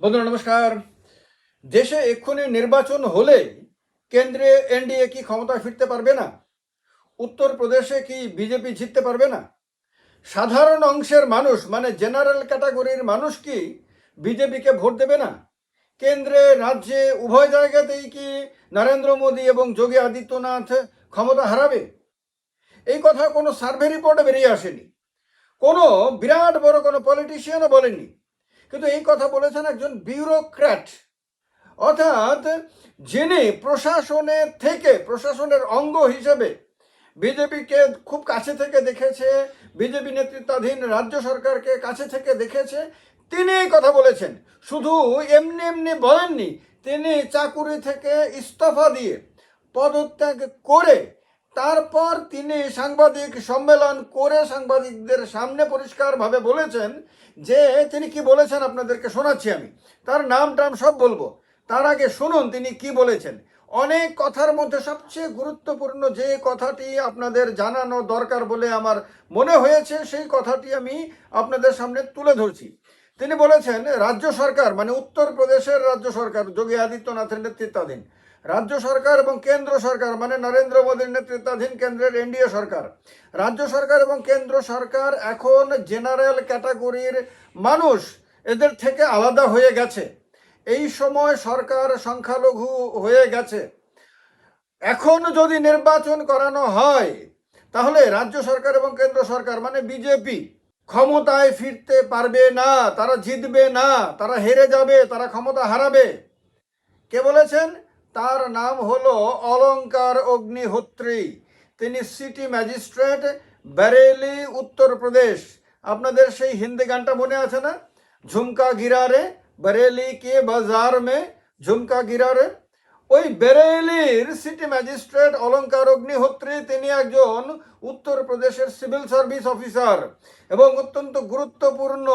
বন্ধুরা, নমস্কার। দেশে এক্ষুনি নির্বাচন হলে কেন্দ্রে এনডিএ কি ক্ষমতা ফিরতে পারবে না? উত্তরপ্রদেশে কি বিজেপি জিততে পারবে না? সাধারণ অংশের মানুষ মানে জেনারেল ক্যাটাগরির মানুষ কি বিজেপিকে ভোট দেবে না? কেন্দ্রে, রাজ্যে, উভয় জায়গাতেই কি নরেন্দ্র মোদী এবং যোগী আদিত্যনাথ ক্ষমতা হারাবে? এই কথা কোনো সার্ভে রিপোর্টে বেরিয়ে আসেনি। কোনো বিরাট বড় কোনো পলিটিশিয়ানও বলেনি কিন্তু এই কথা বলেছেন একজন বিউরোক্র্যাট। অর্থাৎ যিনি প্রশাসনের থেকে, প্রশাসনের অঙ্গ হিসেবে বিজেপিকে খুব কাছে থেকে দেখেছে, বিজেপি নেতৃত্বাধীন রাজ্য সরকারকে কাছে থেকে দেখেছে, তিনি এই কথা বলেছেন। শুধু এমনি এমনি বলেননি, তিনি চাকুরি থেকে ইস্তফা দিয়ে পদত্যাগ করে তারপর তিনি সাংবাদিক সম্মেলন করে সাংবাদিকদের সামনে পরিষ্কারভাবে বলেছেন যে, তিনি কি বলেছেন আপনাদেরকে শোনাচ্ছি আমি। তার নাম টাম সব বলব। তার আগে শুনুন তিনি কি বলেছেন। অনেক কথার মধ্যে সবচেয়ে গুরুত্বপূর্ণ যে কথাটি আপনাদের জানানো দরকার বলে আমার মনে হয়েছে, সেই কথাটি আমি আপনাদের সামনে তুলে ধরছি। তিনি বলেছেন, রাজ্য সরকার মানে উত্তরপ্রদেশের রাজ্য সরকার, যোগী আদিত্যনাথের নেতৃত্বাধীন রাজ্য সরকার এবং কেন্দ্র সরকার মানে নরেন্দ্র মোদীর নেতৃত্বাধীন কেন্দ্রের এনডিএ সরকার। রাজ্য সরকার এবং কেন্দ্র সরকার এখন জেনারেল ক্যাটাগরির মানুষ, এদের থেকে আলাদা হয়ে গেছে। এই সময় সরকার সংখ্যালঘু হয়ে গেছে। এখন যদি নির্বাচন করানো হয়, তাহলে রাজ্য সরকার এবং কেন্দ্র সরকার মানে বিজেপি, ক্ষমতায় ফিরতে পারবে না, তারা জিতবে না, তারা হেরে যাবে, তারা ক্ষমতা হারাবে। কে বলেছেন? তার নাম হলো অলঙ্কার অগ্নিহোত্রী। তিনি সিটি ম্যাজিস্ট্রেট বেরেলি উত্তরপ্রদেশ আপনাদের সেই হিন্দি গানটা মনে আছে না? ঝুমকা গিরারে বেরেলি কে বাজার মে, ঝুমকা গিরারে। ওই বেরেলির সিটি ম্যাজিস্ট্রেট অলঙ্কার অগ্নিহোত্রী, তিনি একজন উত্তরপ্রদেশের সিভিল সার্ভিস অফিসার এবং অত্যন্ত গুরুত্বপূর্ণ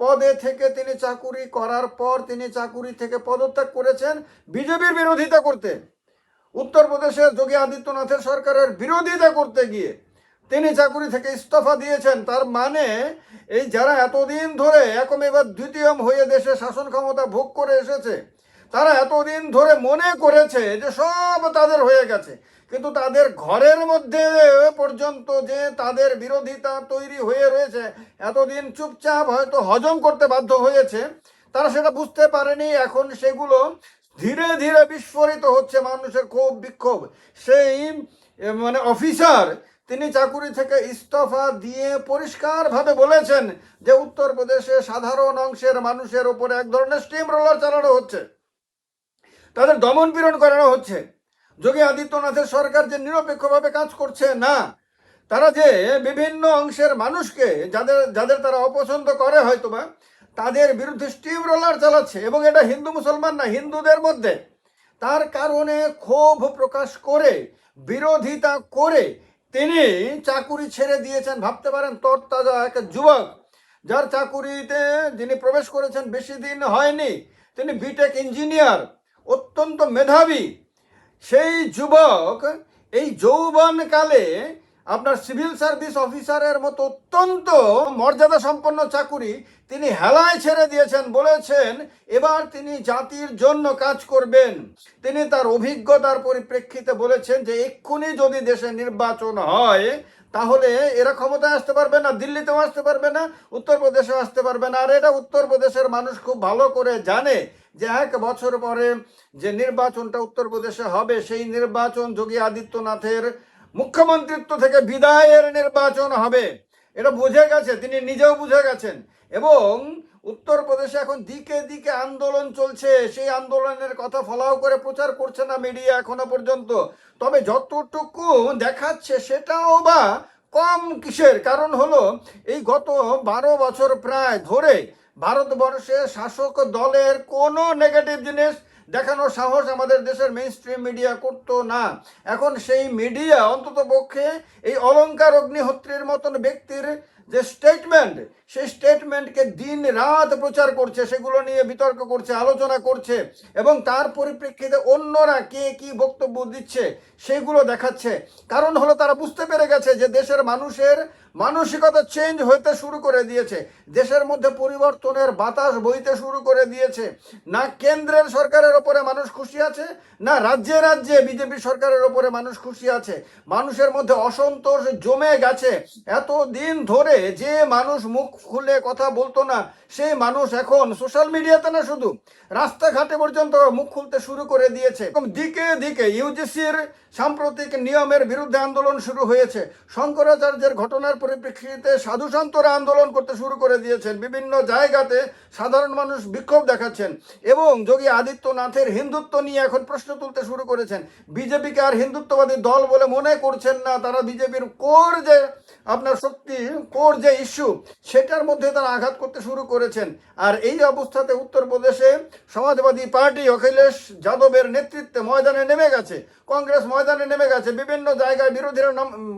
পদে থেকে তিনি চাকুরি করার পর তিনি চাকুরি থেকে পদত্যাগ করেছেন বিজেপির বিরোধিতা করতে। উত্তরপ্রদেশের যোগী আদিত্যনাথের সরকারের বিরোধিতা করতে গিয়ে তিনি চাকুরি থেকে ইস্তফা দিয়েছেন। তার মানে এই যারা এতদিন ধরে একম এবার দ্বিতীয়ম হয়ে দেশে শাসন ক্ষমতা ভোগ করে এসেছে তারা এতদিন ধরে মনে করেছে যে সব তাদের হয়ে গেছে। কিন্তু তাদের ঘরের মধ্যে পর্যন্ত যে তাদের বিরোধিতা তৈরি হয়ে রয়েছে, এতদিন চুপচাপ হয়তো হজম করতে বাধ্য হয়েছে, তারা সেটা বুঝতে পারেনি। এখন সেগুলো ধীরে ধীরে বিস্ফোরিত হচ্ছে মানুষের ক্ষোভ, বিক্ষোভ। সেই মানে অফিসার, তিনি চাকুরি থেকে ইস্তফা দিয়ে পরিষ্কারভাবে বলেছেন যে উত্তরপ্রদেশে সাধারণ অংশের মানুষের উপরে এক ধরনের স্টিম রোলার চালানো হচ্ছে। তাদের দমন পীড়ন করানো হচ্ছে। যোগী আদিত্যনাথের সরকার যে নিরপেক্ষভাবে কাজ করছে, না, তারা যে বিভিন্ন অংশের মানুষকে, যাদের যাদের তারা অপছন্দ করে হয়তো বা, তাদের বিরুদ্ধে স্টিম রোলার চালাচ্ছে, এবং এটা হিন্দু মুসলমান না, হিন্দুদের মধ্যে। তার কারণে ক্ষোভ প্রকাশ করে, বিরোধিতা করে তিনি চাকুরি ছেড়ে দিয়েছেন, ভাবতে পারেন তরতাজা এক যুবক, যার চাকুরিতে যিনি প্রবেশ করেছেন, বেশি দিন হয়নি, তিনি বিটেক ইঞ্জিনিয়ার অত্যন্ত মেধাবী। সেই যুবক এই যৌবনকালে আপনার সিভিল সার্ভিস অফিসারের মতো অত্যন্ত মর্যাদা সম্পন্ন চাকুরি তিনি হেলায় ছেড়ে দিয়েছেন, বলেছেন, এবার তিনি জাতির জন্য কাজ করবেন। তিনি তার অভিজ্ঞতার পরিপ্রেক্ষিতে বলেছেন যে এক্ষুনি যদি দেশে নির্বাচন হয়, তাহলে এরা ক্ষমতায় আসতে পারবে না, দিল্লিতেও আসতে পারবে না, উত্তরপ্রদেশেও আসতে পারবে না। আর এটা উত্তরপ্রদেশের মানুষ খুব ভালো করে জানে যে এক বছর পরে যে নির্বাচনটা উত্তরপ্রদেশে হবে, সেই নির্বাচন যোগী আদিত্যনাথের মুখ্যমন্ত্রিত্ব থেকে বিদায়ের নির্বাচন হবে। এটা বুঝে গেছে, তিনি নিজেও বুঝে গেছেন। এবং উত্তরপ্রদেশে এখন দিকে দিকে আন্দোলন চলছে। সেই আন্দোলনের কথা ফলাও করে প্রচার করছে না মিডিয়া এখনও পর্যন্ত। তবে যতটুকু দেখাচ্ছে সেটাও বা কম কিসের? কারণ হলো, এই গত বারো বছর প্রায় ধরে ভারতবর্ষে শাসক দলের কোনো নেগেটিভ জিনিস দেখানোর সাহস আমাদের দেশের মেইন স্ট্রিম মিডিয়া করতো না। এখন সেই মিডিয়া অন্তত পক্ষে এই অলঙ্কার অগ্নিহোত্রীর মতন ব্যক্তির যে স্টেটমেন্ট সেই স্টেটমেন্টকে দিন রাত প্রচার করছে, সেগুলো নিয়ে বিতর্ক করছে, আলোচনা করছে এবং তার পরিপ্রেক্ষিতে অন্যরা কে কি বক্তব্য দিচ্ছে সেগুলো দেখাচ্ছে। কারণ হলো তারা বুঝতে পেরে গেছে যে দেশের মানুষের মানসিকতা চেঞ্জ হতে শুরু করে দিয়েছে। দেশের মধ্যে পরিবর্তনের বাতাস বইতে শুরু করে দিয়েছে। না কেন্দ্রের সরকারের ওপরে মানুষ খুশি আছে, না রাজ্যে রাজ্যে বিজেপি সরকারের ওপরে মানুষ খুশি আছে। মানুষের মধ্যে অসন্তোষ জমে গেছে। এত দিন ধরে যে মানুষ মুখ খুলে কথা বলতো না। সেই মানুষ এখন সোশ্যাল মিডিয়াতে না শুধু রাস্তাঘাটে পর্যন্ত মুখ খুলতে শুরু করে দিয়েছে। এরকম দিকে দিকে ইউজিসির সাম্প্রতিক নিয়মের বিরুদ্ধে আন্দোলন শুরু হয়েছে। শঙ্করাচার্যের ঘটনার পরিপ্রেক্ষিতে সাধু সন্তরা আন্দোলন করতে শুরু করে দিয়েছেন। বিভিন্ন জায়গাতে সাধারণ মানুষ বিক্ষোভ দেখাচ্ছেন। এবং যোগী আদিত্যনাথের হিন্দুত্ব নিয়ে এখন প্রশ্ন তুলতে শুরু করেছেন। বিজেপিকে আর হিন্দুত্ববাদী দল বলে মনে করছেন না। তারা বিজেপির কোর যে আপনার শক্তি, কোর যে ইস্যু সেটার মধ্যে তারা আঘাত করতে শুরু করেছেন। আর এই অবস্থাতে উত্তরপ্রদেশে সমাজবাদী পার্টি অখিলেশ যাদবের নেতৃত্বে ময়দানে নেমে গেছে। কংগ্রেস ময়দানে নেমে গেছে, বিভিন্ন জায়গায় বিরোধীরা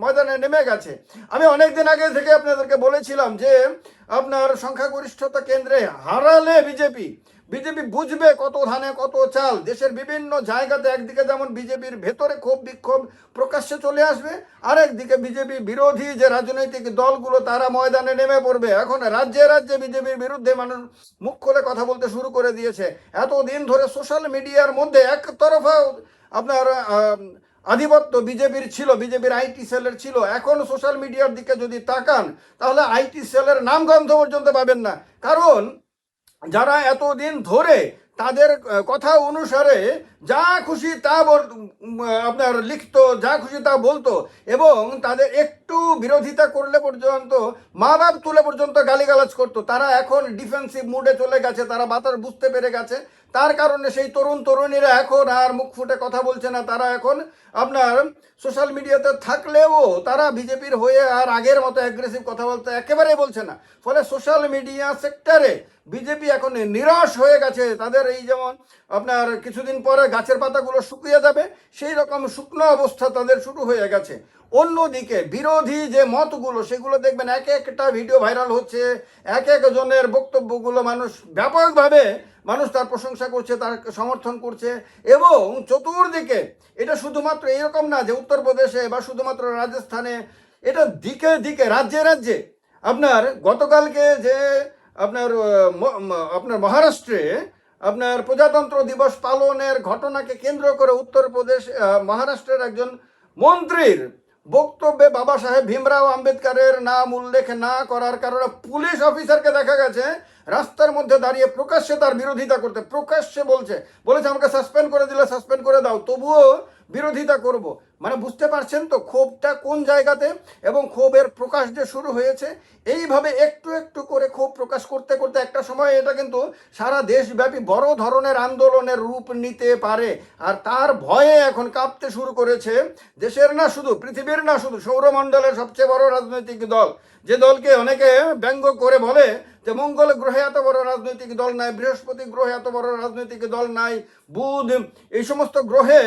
ময়দানে নেমে গেছে। আমি অনেকদিন আগে থেকে আপনাদেরকে বলেছিলাম যে, আপনার সংখ্যাগরিষ্ঠতা কেন্দ্রে হারালে বিজেপি বিজেপি বুঝবে কত ধানে, কত চাল। দেশের বিভিন্ন জায়গাতে একদিকে যেমন বিজেপির ভেতরে ক্ষোভ, বিক্ষোভ প্রকাশ্যে চলে আসবে, আরেকদিকে বিজেপি বিরোধী যে রাজনৈতিক দলগুলো, তারা ময়দানে নেমে পড়বে। এখন রাজ্যে রাজ্যে বিজেপির বিরুদ্ধে মানুষ মুখ খুলে কথা বলতে শুরু করে দিয়েছে। এতদিন ধরে সোশ্যাল মিডিয়ার মধ্যে একতরফা আপনার আধিপত্য বিজেপির ছিল, বিজেপির আইটি সেলের ছিল। এখন সোশ্যাল মিডিয়ার দিকে যদি তাকান, তাহলে আইটি সেলের নাম গন্ধ পর্যন্ত পাবেন না। কারণ যারা এতদিন ধরে তাদের কথা অনুসারে যা খুশি তা আপনার লিখত, যা খুশি তা বলতো এবং তাদের একটু বিরোধিতা করলে পর্যন্ত মা বাপ তুলে পর্যন্ত গালিগালাজ করতো, তারা এখন ডিফেন্সিভ মুডে চলে গেছে, তারা বাতার বুঝতে পেরে গেছে। তার কারণে সেই তরুণ তরুণীরা এখন আর মুখ ফুটে কথা বলছে না। তারা এখন আপনার সোশ্যাল মিডিয়াতে থাকলেও তারা বিজেপির হয়ে আর আগের মতো অ্যাগ্রেসিভ কথা বলতে একেবারেই বলছে না। ফলে সোশ্যাল মিডিয়া সেক্টরে বিজেপি এখন নিরাশ হয়ে গেছে। তাদের এই যেমন আপনার কিছুদিন পরে গাছের পাতাগুলো শুকিয়ে যাবে, সেই রকম শুকনো অবস্থা তাদের শুরু হয়ে গেছে। অন্যদিকে বিরোধী যে মতগুলো, সেগুলো দেখবেন এক একটা ভিডিও ভাইরাল হচ্ছে। এক একজনের বক্তব্যগুলো মানুষ ব্যাপকভাবে মানুষ তার প্রশংসা করছে, তার সমর্থন করছে এবং চতুর্দিকে এটা শুধুমাত্র এরকম না যে উত্তরপ্রদেশে বা শুধুমাত্র রাজস্থানে, এটা দিকে দিকে, রাজ্যে রাজ্যে আপনার গতকালকে যে আপনার আপনার মহারাষ্ট্রে আপনার প্রজাতন্ত্র দিবস পালনের ঘটনাকে কেন্দ্র করে উত্তরপ্রদেশ মহারাষ্ট্রের একজন মন্ত্রীর বক্তব্যে বাবা সাহেব ভীমরাও আম্বেদকরের নাম উল্লেখ না করার কারণে পুলিশ অফিসারকে দেখা গেছে রাস্তার মধ্যে দাঁড়িয়ে প্রকাশ্যে তার বিরোধিতা করতে, প্রকাশ্যে বলছে, বলেছে আমাকে সাসপেন্ড করে দিলে সাসপেন্ড করে দাও, তবুও বিরোধিতা করব। মানে বুঝতে পারছেন তো ক্ষোভটা কোন জায়গাতে এবং ক্ষোভের প্রকাশ যে শুরু হয়েছে, এইভাবে একটু একটু করে ক্ষোভ প্রকাশ করতে করতে একটা সময় এটা কিন্তু সারা দেশব্যাপী বড় ধরনের আন্দোলনের রূপ নিতে পারে। আর তার ভয়ে এখন কাঁপতে শুরু করেছে দেশের না শুধু, পৃথিবীর না শুধু সৌরমণ্ডলের সবচেয়ে বড় রাজনৈতিক দল। যে দলকে অনেকে ব্যঙ্গ করে বলে যে মঙ্গল গ্রহে এত বড় রাজনৈতিক দল নাই, বৃহস্পতি গ্রহে এত বড় রাজনৈতিক দল নাই, বুধ, এই সমস্ত গ্রহে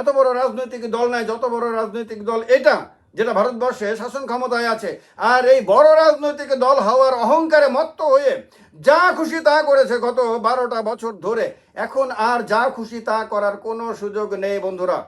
এত বড় রাজনৈতিক দল নাই, যত বড় রাজনৈতিক দল এটা, যেটা ভারতবর্ষে শাসন ক্ষমতায় আছে। আর এই বড় রাজনৈতিক দল হওয়ার অহংকারে মত্ত হয়ে যা খুশি তা করেছে গত বারোটা বছর ধরে। এখন আর যা খুশি তা করার কোনো সুযোগ নেই বন্ধুরা।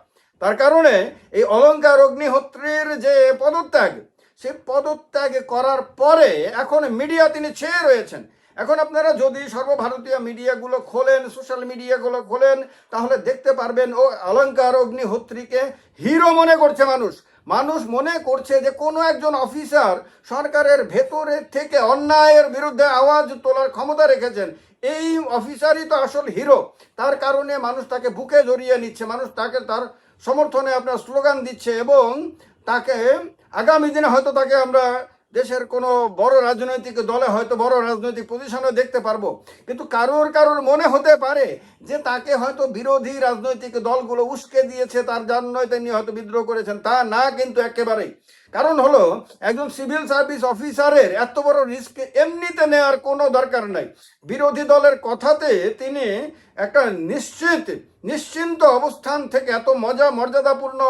তার কারণে এই অলঙ্কার অগ্নিহোত্রীর যে পদত্যাগ সে পদত্যাগ করার পরে এখন মিডিয়া তিনি ছেয়ে রয়েছেন। এখন আপনারা যদি সর্বভারতীয় মিডিয়াগুলো খোলেন সোশ্যাল মিডিয়াগুলো খোলেন, তাহলে দেখতে পারবেন, ও অলঙ্কার অগ্নিহোত্রীকে হিরো মনে করছে মানুষ। মানুষ মনে করছে যে কোনো একজন অফিসার সরকারের ভেতরে থেকে অন্যায়ের বিরুদ্ধে আওয়াজ তোলার ক্ষমতা রেখেছেন। এই অফিসারই তো আসল হিরো তার কারণে মানুষ তাকে বুকে জড়িয়ে নিচ্ছে, মানুষ তাকে তার সমর্থনে আপনার স্লোগান দিচ্ছে এবং তাকে আগামী দিনে হয়তো তাকে আমরা দেশের কোনো বড় রাজনৈতিক দলে হয়তো বড় রাজনৈতিক পজিশনে দেখতে পারব। কিন্তু কারোর কারোর মনে হতে পারে যে তাকে হয়তো বিরোধী রাজনৈতিক দলগুলো উস্কে দিয়েছে, তার জন্যই তিনি হয়তো বিদ্রোহ করেছেন, তা না কিন্তু একেবারেই। কারণ হলো, একজন সিভিল সার্ভিস অফিসারের এত বড় রিস্ক এমনিতে নেওয়ার কোনো দরকার নাই। বিরোধী দলের কথাতে তিনি একটা নিশ্চিত, নিশ্চিন্ত অবস্থান থেকে, এত মজা, মর্যাদাপূর্ণ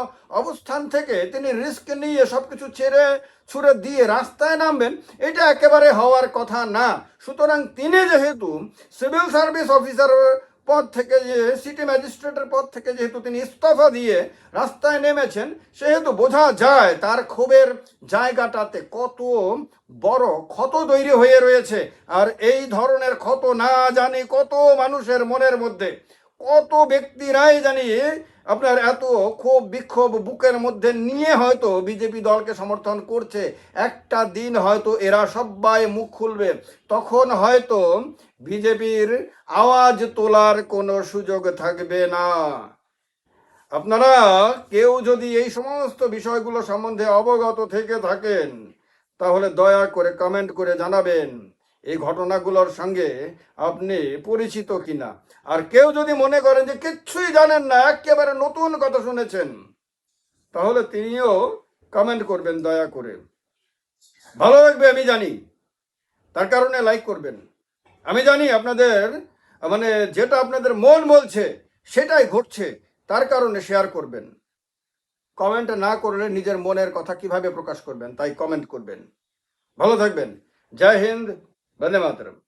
অবস্থান থেকে তিনি রিস্ক নিয়ে সব কিছু ছেড়ে ছুড়ে দিয়ে রাস্তায় নামবেন, এটা একেবারে হওয়ার কথা না। সুতরাং তিনি যেহেতু সিভিল সার্ভিস অফিসার পদ থেকে যে সিটি ম্যাজিস্ট্রেটের পদ থেকে যেহেতু তিনি ইস্তফা দিয়ে রাস্তায় নেমেছেন, সেহেতু বোঝা যায় তার ক্ষোভের জায়গাটাতে কত বড় ক্ষত তৈরি হয়ে রয়েছে। আর এই ধরনের ক্ষত না জানি কত মানুষের মনের মধ্যে। কত ব্যক্তিরাই জানি আপনার এত ক্ষোভ বিক্ষোভ বুকের মধ্যে নিয়ে হয়তো বিজেপি দলকে সমর্থন করছে। একটা দিন হয়তো এরা সবাই মুখ খুলবে। তখন হয়তো বিজেপির আওয়াজ তোলার কোনো সুযোগ থাকবে না। আপনারা কেউ যদি এই সমস্ত বিষয়গুলো সম্বন্ধে অবগত থেকে থাকেন, তাহলে দয়া করে কমেন্ট করে জানাবেন। এই ঘটনাগুলোর সঙ্গে আপনি পরিচিত কিনা? আর কেউ যদি মনে করেন যে কিচ্ছুই জানেন না, একেবারে নতুন কথা শুনেছেন, তাহলে তিনিও কমেন্ট করবেন দয়া করে। ভালো লাগবে, আমি জানি। তার কারণে লাইক করবেন। আমি জানি আপনাদের মানে যেটা আপনাদের মন বলছে, সেটাই ঘটছে। তার কারণে শেয়ার করবেন। কমেন্ট না করলে নিজের মনের কথা কীভাবে প্রকাশ করবেন, তাই কমেন্ট করবেন। ভালো থাকবেন। জয় হিন্দ। ben de Matarım.